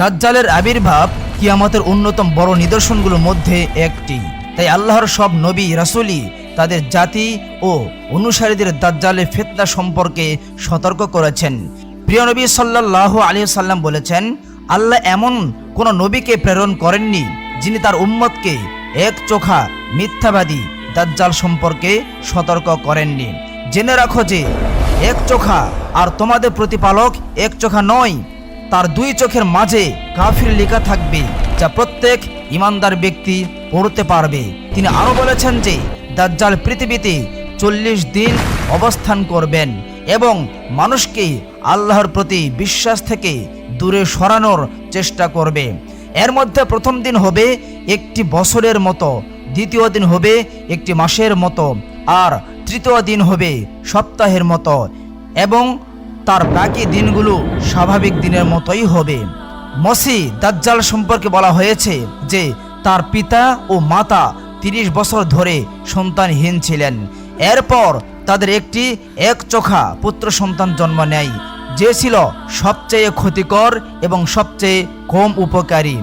দাজ্জালের আবির্ভাব কিয়ামতের অন্যতম বড় নিদর্শনগুলোর মধ্যে একটি। তাই আল্লাহর সব নবী, রাসূলই তাদের জাতি ও অনুসারীদের দাজ্জালের ফেতনা সম্পর্কে সতর্ক করেছেন। প্রিয় নবী সাল্লাহ আলী সাল্লাম বলেছেন, আল্লাহ এমন কোন নবীকে প্রেরণ করেননি যিনি তার উম্মতকে এক চোখা মিথ্যাবাদী দাজ্জাল সম্পর্কে সতর্ক করেননি। জেনে রাখো যে, এক চোখা আর তোমাদের প্রতিপালক এক চোখা নয় তার দুই চোখের মাঝে কাফির লেখা থাকবে, যা প্রত্যেক ইমানদার ব্যক্তি পড়তে পারবে। তিনি আরও বলেছেন যে, দাজ্জাল পৃথিবীতে চল্লিশ দিন অবস্থান করবেন এবং মানুষকে আল্লাহর প্রতি বিশ্বাস থেকে দূরে সরানোর চেষ্টা করবে। এর মধ্যে প্রথম দিন হবে একটি বছরের মতো, দ্বিতীয় দিন হবে একটি মাসের মতো, আর তৃতীয় দিন হবে সপ্তাহের মতো, এবং তার বাকি দিনগুলো স্বাভাবিক দিনের মতোই হবে। মসি দাজ্জাল সম্পর্কে বলা হয়েছে যে, তার পিতা ও মাতা তিরিশ বছর ধরে সন্তানহীন ছিলেন। এরপর তাদের একটি এক চোখা পুত্র সন্তান জন্ম নেয়, যে ছিল সবচেয়ে ক্ষতিকর এবং সবচেয়ে কম উপকারী।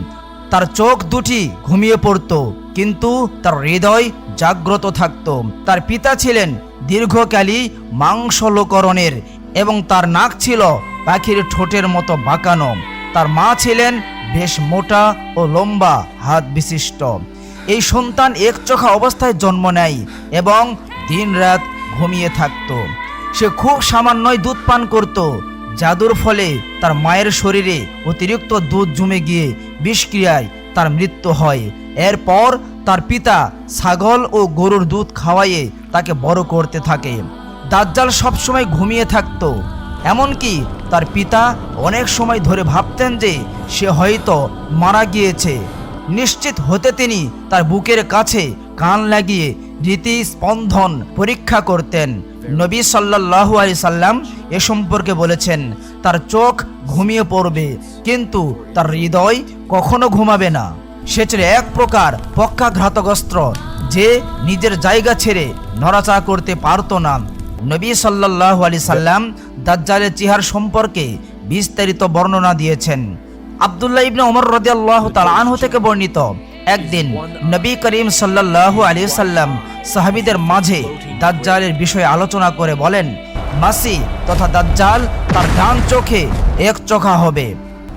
তার চোখ দুটি ঘুমিয়ে পড়ত, কিন্তু তার হৃদয় জাগ্রত থাকত। তার পিতা ছিলেন দীর্ঘকালী মাংসলোকরণের এবং তার নাক ছিল পাখির ঠোঁটের মতো বাঁকানো। তার মা ছিলেন বেশ মোটা ও লম্বা, হাত বিশিষ্ট। এই সন্তান এক চোখা অবস্থায় জন্ম নেয় এবং দিনরাত ঘুমিয়ে থাকত। সে খুব সামান্যই দুধ পান করত, জাদুর ফলে তার মায়ের শরীরে অতিরিক্ত দুধ জমে গিয়ে বিষক্রিয়ায় তার মৃত্যু হয়। এরপর তার পিতা ছাগল ও গরুর দুধ খাওয়াইয়ে তাকে বড় করতে থাকে। দাজ্জাল সবসময় ঘুমিয়ে থাকতো। এমনকি তার পিতা অনেক সময় ধরে ভাবতেন যে সে হয়তো মারা গিয়েছে। নিশ্চিত হতে তিনি তার বুকের কাছে কান লাগিয়ে রীতি স্পন্দন পরীক্ষা করতেন। নবী সাল্লাহু আলি সাল্লাম এ সম্পর্কে বলেছেন, তার চোখ ঘুমিয়ে পড়বে, কিন্তু তার হৃদয় কখনো ঘুমাবে না। সে ছিল এক প্রকার পক্ষাঘাতগ্রস্ত যে নিজের জায়গা ছেড়ে নড়াচড়া করতে পারতো না। নবী সাল্লাহ আলি সাল্লাম দাজ্জালের চেহার সম্পর্কে বিস্তারিত বর্ণনা দিয়েছেন। আবদুল্লাহ ইবনে ওমর রদিয়াল্লাহ তাল আনহু থেকে বর্ণিত, একদিন নবী করিম সাল্লাল্লাহু আলী সাল্লাম সাহাবিদের মাঝে দাজ্জালের বিষয়ে আলোচনা করে বলেন, মাসি তথা দাজ্জাল তার ডান চোখে এক চোখা হবে।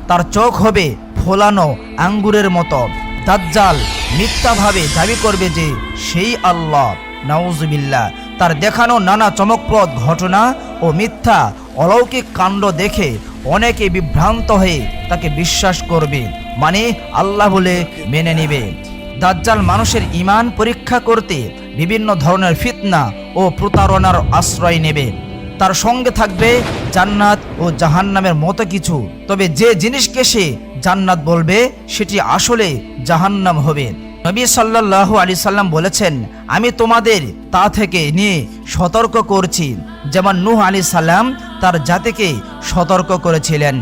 তার চোখ হবে ফোলানো আঙ্গুরের মতো। দাজ্জাল মিথ্যাভাবে দাবি করবে যে, সেই আল্লাহ। নাউজুবিল্লাহ। তার দেখানো নানা চমকপ্রদ ঘটনা ও মিথ্যা অলৌকিক কাণ্ড দেখে অনেকে বিভ্রান্ত হয়ে তাকে বিশ্বাস করবে মানে আল্লাহ বলে মেনে নেবে। দাজ্জাল মানুষের ইমান পরীক্ষা করতে বিভিন্ন ধরনের ফিতনা ও প্রতারণার আশ্রয় নেবে। তার সঙ্গে থাকবে জান্নাত ও জাহান্নামের মতো কিছু। তবে যে জিনিসকে সে জান্নাত বলবে, সেটি আসলে জাহান্নাম হবে। নবী সাল্লাল্লাহু আলি সাল্লাম বলেছেন, আমি তোমাদের তা থেকে নিয়ে সতর্ক করছি। যেমন নূহ আলী সাল্লাম তার জাতিকে সতর্ক করেছিলেন।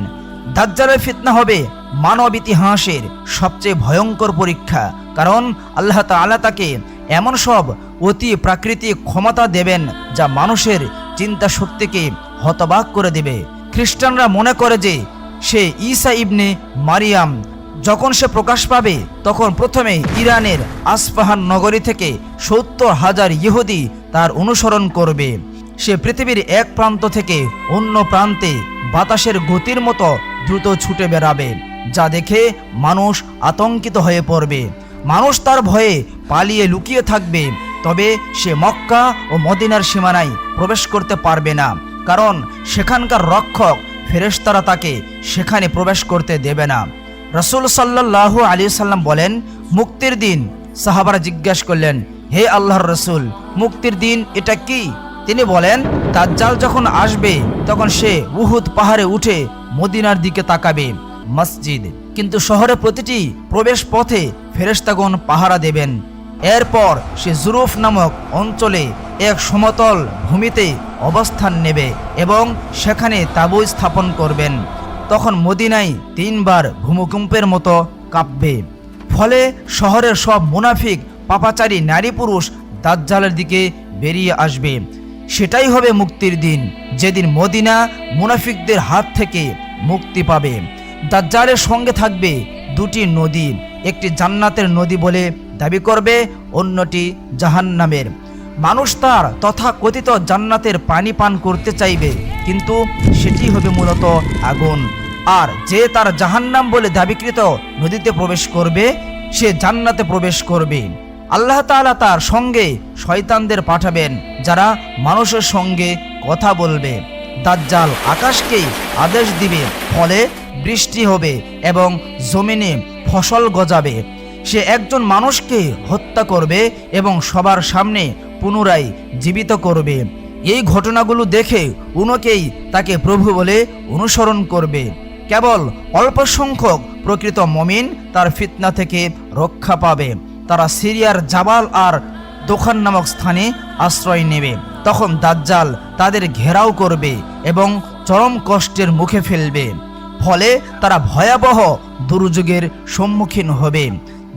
দাজ্জালের ফিতনা হবে মানব ইতিহাসের সবচেয়ে ভয়ঙ্কর পরীক্ষা, কারণ আল্লাহ তাআলা তাকে এমন সব অতি প্রাকৃতিক ক্ষমতা দেবেন যা মানুষের চিন্তা শক্তিকে হতবাক করে দেবে। খ্রিস্টানরা মনে করে যে সে ঈসা ইবনে মারিয়াম যখন সে প্রকাশ পাবে, তখন প্রথমে ইরানের আসফাহান নগরী থেকে সত্তর হাজার ইহুদি তার অনুসরণ করবে। সে পৃথিবীর এক প্রান্ত থেকে অন্য প্রান্তে বাতাসের গতির মতো দ্রুত ছুটে বেড়াবে, যা দেখে মানুষ আতঙ্কিত হয়ে পড়বে। মানুষ তার ভয়ে পালিয়ে লুকিয়ে থাকবে, তবে সে মক্কা ও মদিনার সীমানায় প্রবেশ করতে পারবে না, কারণ সেখানকার রক্ষক ফেরেশতারা তাকে সেখানে প্রবেশ করতে দেবে না। রসুল সাল্লাহ আলী সাল্লাম বলেন, মুক্তির দিন। সাহাবারা জিজ্ঞাসা করলেন, হে আল্লাহর রসুল, মুক্তির দিন এটা কি? তিনি বলেন, দাজ্জাল যখন আসবে, তখন সে উহুদ পাহাড়ে উঠে মদিনার দিকে তাকাবে, মসজিদ। কিন্তু শহরে প্রতিটি প্রবেশ পথে ফেরেশতাগণ পাহারা দেবেন। এরপর সে জুরুফ নামক অঞ্চলে এক সমতল ভূমিতে অবস্থান নেবে এবং সেখানে তাবু স্থাপন করবেন। তখন মদিনায় তিনবার ভূমিকম্পের মতো কাঁপবে। ফলে শহরের সব মুনাফিক, পাপাচারী, নারী পুরুষ দাজ্জালের দিকে বেরিয়ে আসবে। সেটাই হবে মুক্তির দিন। যেদিন মদিনা মুনাফিকদের হাত থেকে মুক্তি পাবে। দাজ্জালের সঙ্গে থাকবে দুটি নদী, একটি জান্নাতের নদী বলে দাবি করবে, অন্যটি জাহান্নামের। মানুষ তার তথা কথিত জান্নাতের পানি পান করতে চাইবে। কিন্তু সেটি হবে মূলত আগুন। আর যে তার জাহান্নাম বলে দাবিকৃত, নদীতে প্রবেশ করবে, সে জান্নাতে প্রবেশ করবে। আল্লাহ তাআলা তার সঙ্গে শয়তানদের পাঠাবেন, যারা মানুষের সঙ্গে কথা বলবে। দাজ্জাল আকাশকে আদেশ দিবে, ফলে বৃষ্টি হবে এবং জমিনে ফসল গজাবে। সে একজন মানুষকে হত্যা করবে এবং সবার সামনে পুনরায় জীবিত করবে। এই ঘটনাগুলো দেখে উনকেই তাকে প্রভু বলে অনুসরণ করবে। কেবল অল্প সংখ্যক প্রকৃত মমিন তার ফিতনা থেকে রক্ষা পাবে। তারা সিরিয়ার জাবাল আর দোকান নামক স্থানে আশ্রয় নেবে। তখন দাজ্জাল তাদের ঘেরাও করবে এবং চরম কষ্টের মুখে ফেলবে। ফলে তারা ভয়াবহ দুর্যোগের সম্মুখীন হবে।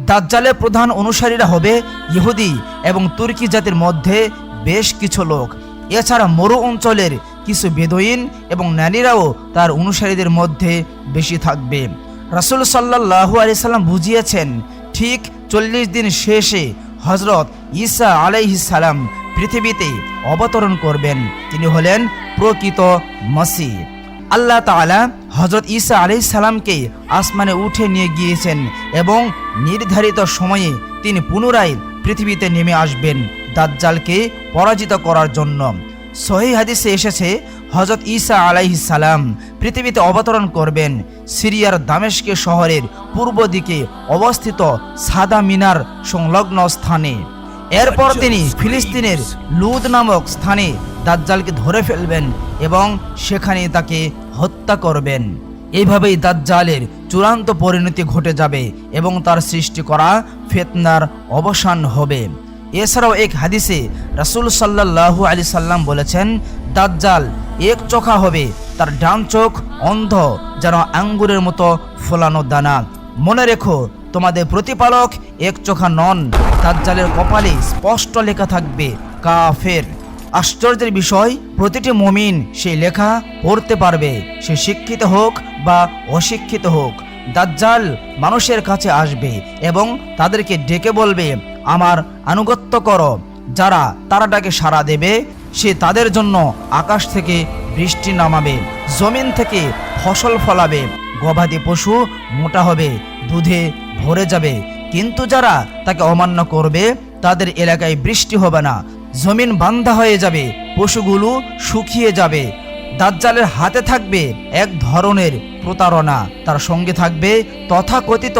দাজ্জালের প্রধান অনুসারীরা হবে ইহুদি এবং তুর্কি জাতির মধ্যে বেশ কিছু লোক। এছাড়া মরু অঞ্চলের কিছু বেদইন এবং নারীরাও তার অনুসারীদের মধ্যে বেশি থাকবে। রাসুল সাল্লাহু আলি সাল্লাম বুঝিয়েছেন, ঠিক চল্লিশ দিন শেষে হজরত ঈসা সালাম পৃথিবীতে অবতরণ করবেন। তিনি হলেন প্রকৃত মসি। আল্লাহ তাআলা হজরত ঈসা আলাই সালামকে আসমানে উঠে নিয়ে গিয়েছেন এবং নির্ধারিত সময়ে তিনি পুনরায় পৃথিবীতে নেমে আসবেন। দাজ্জালকে পরাজিত করার জন্য। সহি হাদিসে এসেছে হজরত ঈসা আলাইহিস সালাম পৃথিবীতে অবতরণ করবেন সিরিয়ার দামেশকে শহরের পূর্ব দিকে অবস্থিত সাদা মিনার সংলগ্ন স্থানে। এরপর তিনি ফিলিস্তিনের লুদ নামক স্থানে দাজ্জালকে ধরে ফেলবেন এবং সেখানে তাকে হত্যা করবেন। এইভাবেই দাজ্জালের চূড়ান্ত পরিণতি ঘটে যাবে এবং তার সৃষ্টি করা ফেতনার অবসান হবে। এছাড়াও এক হাদিসে রাসুল সাল্লাহু আলি সাল্লাম বলেছেন, দাজ্জাল এক চোখা হবে, তার ডান চোখ অন্ধ, যেন আঙ্গুরের মতো ফোলানো দানা। মনে রেখো, তোমাদের প্রতিপালক এক চোখা নন, দাজ্জালের কপালে স্পষ্ট লেখা থাকবে, কাফের। আশ্চর্যের বিষয়, প্রতিটি মমিন সেই লেখা পড়তে পারবে, সে শিক্ষিত হোক বা অশিক্ষিত হোক। দাজ্জাল মানুষের কাছে আসবে এবং তাদেরকে ডেকে বলবে আমার আনুগত্য করো, যারা তারা ডাকে সাড়া দেবে, সে তাদের জন্য আকাশ থেকে বৃষ্টি নামাবে, জমিন থেকে ফসল ফলাবে, গবাদি পশু মোটা হবে, দুধে ভরে যাবে। কিন্তু যারা তাকে অমান্য করবে, তাদের এলাকায় বৃষ্টি হবে না, জমিন বান্ধা হয়ে যাবে, পশুগুলো শুকিয়ে যাবে। দাজ্জালের হাতে থাকবে এক ধরনের প্রতারণা, তার সঙ্গে থাকবে তথাকথিত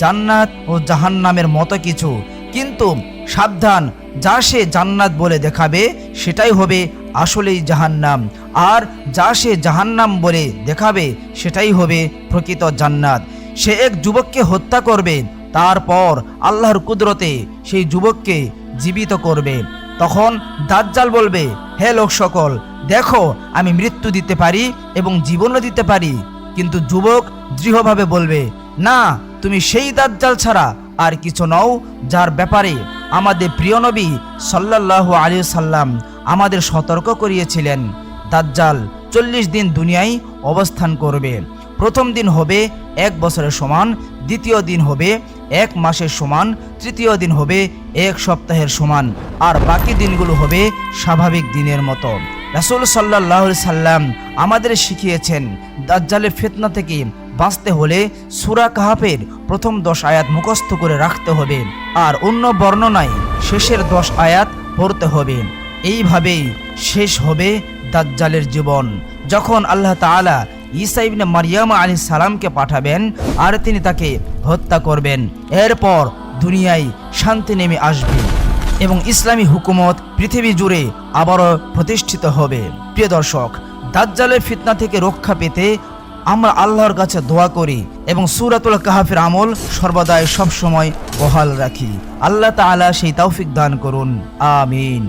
জান্নাত ও জাহান্নামের মতো কিছু। কিন্তু সাবধান, যা সে জান্নাত বলে দেখাবে, সেটাই হবে আসলেই জাহান্নাম। আর যা সে জাহান্নাম বলে দেখাবে, সেটাই হবে প্রকৃত জান্নাত। সে এক যুবককে হত্যা করবে, তারপর আল্লাহর কুদরতে সেই যুবককে জীবিত করবে। তখন দাজ্জাল বলবে, হে লোক সকল, দেখো, আমি মৃত্যু দিতে পারি এবং জীবনও দিতে পারি। কিন্তু যুবক দৃঢ়ভাবে বলবে, না, তুমি সেই দাজ্জাল ছাড়া আর কিছু নও, যার ব্যাপারে আমাদের প্রিয় নবী সাল্লাল্লাহু আলী সাল্লাম আমাদের সতর্ক করিয়েছিলেন। দাজ্জাল চল্লিশ দিন দুনিয়ায় অবস্থান করবে। প্রথম দিন হবে এক বছরের সমান, দ্বিতীয় দিন হবে এক মাসের সমান, তৃতীয় দিন হবে এক সপ্তাহের সমান, আর বাকি দিনগুলো হবে স্বাভাবিক দিনের মতো। রাসুল সাল্লাহ সাল্লাম আমাদের শিখিয়েছেন, দাজ্জালের ফেতনা থেকে বাঁচতে হলে সুরা কাহাফের প্রথম দশ আয়াত মুখস্থ করে রাখতে হবে আর অন্য বর্ণনায় শেষের দশ আয়াত পড়তে হবে। এইভাবেই শেষ হবে দাজ্জালের জীবন। যখন আল্লাহ তাআলা ঈসা ইবনে মারিয়াম আলী সালামকে পাঠাবেন আর তিনি তাকে হত্যা করবেন, এরপর দুনিয়ায় শান্তি নেমে আসবে এবং ইসলামী হুকুমত পৃথিবী জুড়ে আবারও প্রতিষ্ঠিত হবে। প্রিয় দর্শক, দাজ্জালের ফিতনা থেকে রক্ষা পেতে আমরা আল্লাহর কাছে দোয়া করি এবং সুরাতুল কাহাফের আমল সর্বদাই সবসময় বহাল রাখি। আল্লাহ তালা সেই তৌফিক দান করুন। আমিন।